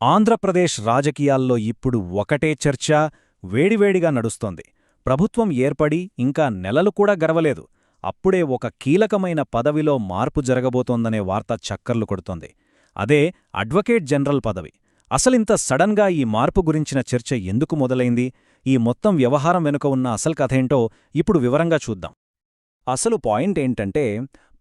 ఆంధ్రప్రదేశ్ రాజకీయాల్లో ఇప్పుడు ఒకటే చర్చ వేడివేడిగా నడుస్తోంది. ప్రభుత్వం ఏర్పడి ఇంకా నెలలు కూడా గరవలేదు అప్పుడే ఒక కీలకమైన పదవిలో మార్పు జరగబోతోందనే వార్త చక్కర్లు కొడుతోంది. అదే అడ్వకేట్ జనరల్ పదవి. అసలింత సడన్గా ఈ మార్పు గురించిన చర్చ ఎందుకు మొదలైంది? ఈ మొత్తం వ్యవహారం వెనుక ఉన్న అసలు కథేంటో ఇప్పుడు వివరంగా చూద్దాం. అసలు పాయింట్ ఏంటంటే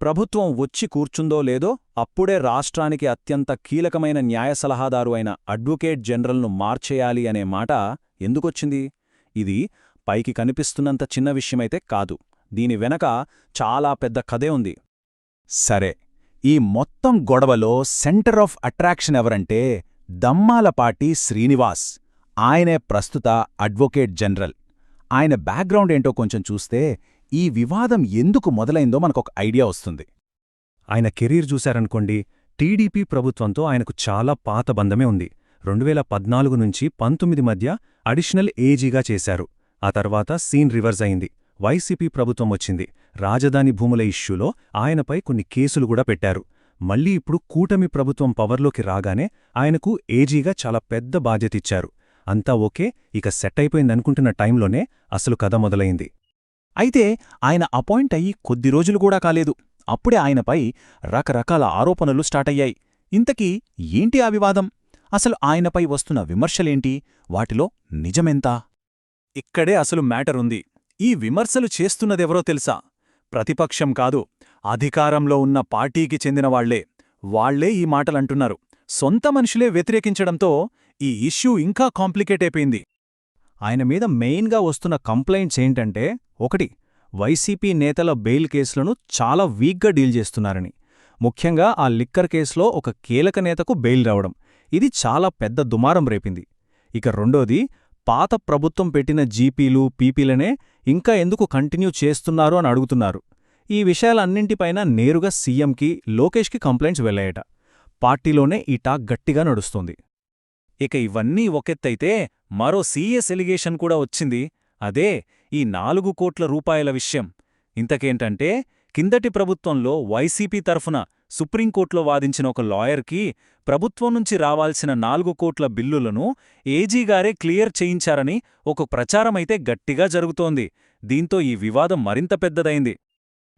ప్రభుత్వం వచ్చి కూర్చుందో లేదో అప్పుడే రాష్ట్రానికి అత్యంత కీలకమైన న్యాయ సలహాదారు అయిన అడ్వకేట్ జనరల్ను మార్చేయాలి అనే మాట ఎందుకొచ్చింది? ఇది పైకి కనిపిస్తున్నంత చిన్న విషయమైతే కాదు. దీని వెనక చాలా పెద్ద కథే ఉంది. సరే ఈ మొత్తం గొడవలో సెంటర్ ఆఫ్ అట్రాక్షన్ ఎవరంటే దమ్మాలపాటి శ్రీనివాస్. ఆయనే ప్రస్తుత అడ్వొకేట్ జనరల్. ఆయన బ్యాక్గ్రౌండ్ ఏంటో కొంచెం చూస్తే ఈ వివాదం ఎందుకు మొదలైందో మనకొక ఐడియా వస్తుంది. ఆయన కెరీర్ చూశారనుకోండి టీడీపీ ప్రభుత్వంతో ఆయనకు చాలా పాత బంధమే ఉంది. రెండువేల పద్నాలుగు నుంచి పంతొమ్మిది మధ్య అడిషనల్ ఏజీగా చేశారు. ఆ తర్వాత సీన్ రివర్స్ అయింది. వైసీపీ ప్రభుత్వం వచ్చింది. రాజధాని భూముల ఇష్యూలో ఆయనపై కొన్ని కేసులు కూడా పెట్టారు. మళ్ళీ ఇప్పుడు కూటమి ప్రభుత్వం పవర్లోకి రాగానే ఆయనకు ఏజీగా చాలా పెద్ద బాధ్యతిచ్చారు అంతా ఓకే ఇక సెట్ అయిపోయిందనుకుంటున్న టైంలోనే అసలు కథ మొదలైంది. అయితే ఆయన అపాయింట్ అయ్యి కొద్ది రోజులు కూడా కాలేదు. అప్పుడే ఆయనపై రకరకాల ఆరోపణలు స్టార్టయ్యాయి ఇంతకీ ఏంటి ఆ వివాదం? అసలు ఆయనపై వస్తున్న విమర్శలేంటి? వాటిలో నిజమెంతా? ఇక్కడే అసలు మ్యాటర్ ఉంది. ఈ విమర్శలు చేస్తున్నదెవరో తెలుసా? ప్రతిపక్షం కాదు అధికారంలో ఉన్న పార్టీకి చెందినవాళ్ళే వాళ్ళే ఈ మాటలంటున్నారు. సొంత మనుషులే వ్యతిరేకించడంతో ఈ ఇష్యూ ఇంకా కాంప్లికేట్ అయిపోయింది. ఆయన మీద మెయిన్గా వస్తున్న కంప్లైంట్స్ ఏంటంటే ఒకటి వైసీపీ నేతల బెయిల్ కేసులను చాలా వీక్గా డీల్ చేస్తున్నారని. ముఖ్యంగా ఆ లిక్కర్ కేసులో ఒక కీలక నేతకు బెయిల్ రావడం. ఇది చాలా పెద్ద దుమారం రేపింది. ఇక రెండోది పాత ప్రభుత్వం పెట్టిన జీపీలు పీపీలనే ఇంకా ఎందుకు కంటిన్యూ చేస్తున్నారు అని అడుగుతున్నారు. ఈ విషయాలన్నింటిపైన నేరుగా సీఎంకి లోకేష్కి కంప్లైంట్స్ వెళ్ళాయట. పార్టీలోనే ఈ టాక్ గట్టిగా నడుస్తుంది. ఇక ఇవన్నీ ఒకెత్తైతే మరో సీఎస్ ఎలిగేషన్ కూడా వచ్చింది. అదే ఈ నాలుగు కోట్ల రూపాయల విషయం. ఇంతకేంటంటే కిందటి ప్రభుత్వంలో వైసీపీ తరఫున సుప్రీంకోర్టులో వాదించిన ఒక లాయర్కి ప్రభుత్వం నుంచి రావాల్సిన నాలుగు కోట్ల బిల్లులను ఏజీగారే క్లియర్ చేయించారని ఒక ప్రచారమైతే గట్టిగా జరుగుతోంది. దీంతో ఈ వివాదం మరింత పెద్దదైంది.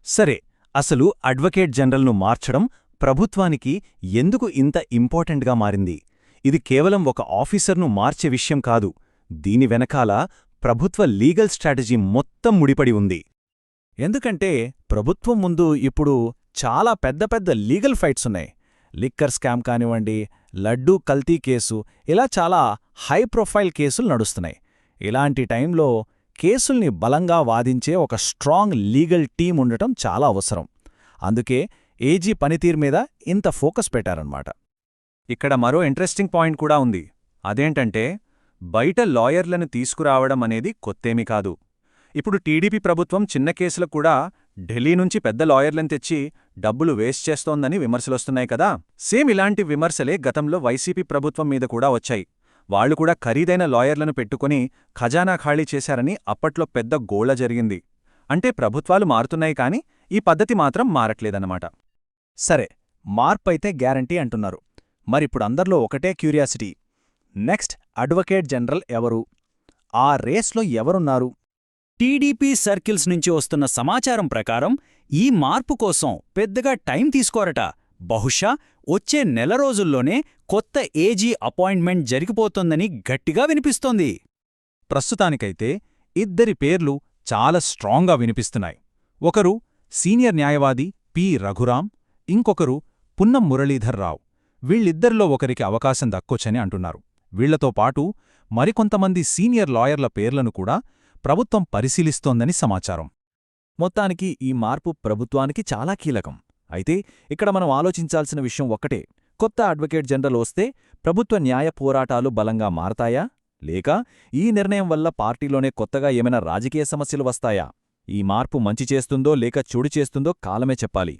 సరే అసలు అడ్వకేట్ జనరల్ను మార్చడం ప్రభుత్వానికి ఎందుకు ఇంత ఇంపార్టెంట్గా మారింది? ఇది కేవలం ఒక ఆఫీసర్ను మార్చే విషయం కాదు దీని వెనకాల ప్రభుత్వ లీగల్ స్ట్రాటజీ మొత్తం ముడిపడి ఉంది. ఎందుకంటే ప్రభుత్వం ముందు ఇప్పుడు చాలా పెద్ద పెద్ద లీగల్ ఫైట్స్ ఉన్నాయి. లిక్కర్ స్కామ్ కానివ్వండి లడ్డూ కల్తీ కేసు ఇలా చాలా హై ప్రొఫైల్ కేసులు నడుస్తున్నాయి. ఇలాంటి టైంలో కేసుల్ని బలంగా వాదించే ఒక స్ట్రాంగ్ లీగల్ టీం ఉండటం చాలా అవసరం. అందుకే ఏజీ పనితీరు మీద ఇంత ఫోకస్ పెట్టారన్నమాట. ఇక్కడ మరో ఇంట్రెస్టింగ్ పాయింట్ కూడా ఉంది. అదేంటంటే బయట లాయర్లను తీసుకురావడం అనేది కొత్తేమీ కాదు. ఇప్పుడు టీడీపీ ప్రభుత్వం చిన్న కేసులకు కూడా ఢిల్లీ నుంచి పెద్ద లాయర్లను తెచ్చి డబ్బులు వేస్ట్ చేస్తోందని విమర్శలొస్తున్నాయి కదా. సేమ్ ఇలాంటి విమర్శలే గతంలో వైసీపీ ప్రభుత్వం మీద కూడా వచ్చాయి. వాళ్ళు కూడా ఖరీదైన లాయర్లను పెట్టుకుని ఖజానా ఖాళీ చేశారని అప్పట్లో పెద్ద గోళ జరిగింది. అంటే ప్రభుత్వాలు మారుతున్నాయి కాని ఈ పద్ధతి మాత్రం మారట్లేదన్నమాట. సరే మార్పైతే గ్యారంటీ అంటున్నారు. మరిప్పుడు అందరిలో ఒకటే క్యూరియాసిటీ. నెక్స్ట్ అడ్వకేట్ జనరల్ ఎవరు? ఆ రేస్లో ఎవరున్నారు? టీడీపీ సర్కిల్స్ నుంచి వస్తున్న సమాచారం ప్రకారం ఈ మార్పు కోసం పెద్దగా టైం తీసుకోరట. బహుశా వచ్చే నెల రోజుల్లోనే కొత్త ఏజీ అపాయింట్మెంట్ జరిగిపోతోందని గట్టిగా వినిపిస్తోంది. ప్రస్తుతానికైతే ఇద్దరి పేర్లు చాలా స్ట్రాంగ్గా వినిపిస్తున్నాయి. ఒకరు సీనియర్ న్యాయవాది పి రఘురాం ఇంకొకరు పున్నం మురళీధర్రావు వీళ్ళిద్దరిలో ఒకరికి అవకాశం దక్కొచ్చని అంటున్నారు. వీళ్ళతో పాటు మరికొంతమంది సీనియర్ లాయర్ల పేర్లను కూడా ప్రభుత్వం పరిశీలిస్తోందని సమాచారం. మొత్తానికి ఈ మార్పు ప్రభుత్వానికి చాలా కీలకం. అయితే ఇక్కడ మనం ఆలోచించాల్సిన విషయం ఒక్కటే. కొత్త అడ్వకేట్ జనరల్ వస్తే ప్రభుత్వ న్యాయ పోరాటాలు బలంగా మారతాయా? లేక ఈ నిర్ణయం వల్ల పార్టీలోనే కొత్తగా ఏమైనా రాజకీయ సమస్యలు వస్తాయా? ఈ మార్పు మంచి చేస్తుందో లేక చెడు చేస్తుందో కాలమే చెప్పాలి.